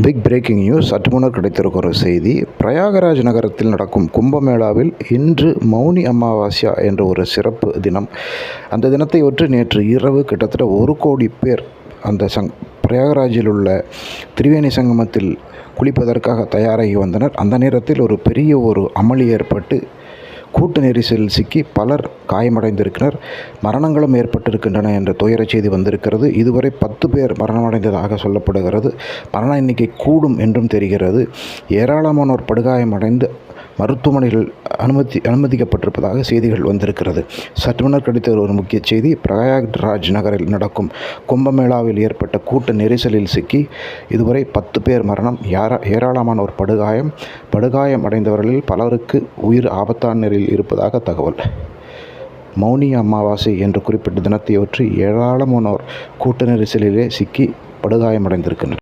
Big breaking news சற்று முன்னர் கிடைத்திருக்கும் ஒரு செய்தி. பிரயாகராஜ் நகரத்தில் நடக்கும் கும்பமேளாவில் இன்று மௌனி அமாவாஸ்யா என்ற ஒரு சிறப்பு தினம். அந்த தினத்தை ஒற்று நேற்று இரவு கிட்டத்தட்ட ஒரு கோடி பேர் அந்த சங் பிரயாகராஜில் உள்ள திரிவேணி சங்கமத்தில் குளிப்பதற்காக தயாராகி வந்தனர். அந்த நேரத்தில் ஒரு பெரிய ஒரு அமளி ஏற்பட்டு கூட்ட நெரிசலில் சிக்கி பலர் காயமடைந்திருக்கிறார் மரணங்களும் ஏற்பட்டிருக்கின்றன என்ற துயரச் செய்தி வந்திருக்கிறது. இதுவரை பத்து பேர் மரணமடைந்ததாக சொல்லப்படுகிறது. மரண எண்ணிக்கை கூடும் என்றும் தெரிகிறது. ஏராளமானோர் படுகாயமடைந்து மருத்துவமனையில் அனுமதி அனுமதிக்கப்பட்டிருப்பதாக செய்திகள் வந்திருக்கிறது. சற்று முன்னர் கிடைத்த ஒரு முக்கிய செய்தி பிரயாக்ராஜ் நகரில் நடக்கும் கும்பமேளாவில் ஏற்பட்ட கூட்ட நெரிசலில் சிக்கி இதுவரை பத்து பேர் மரணம். யாரா ஏராளமானோர் படுகாயம் படுகாயம் அடைந்தவர்களில் பலருக்கு உயிர் ஆபத்தான நிலையில் இருப்பதாக தகவல். மௌனி அமாவாசை என்று குறிப்பிட்ட தினத்தையொற்றி ஏராளமானோர் கூட்ட நெரிசலிலே சிக்கி படுகாயமடைந்திருக்கின்றனர்.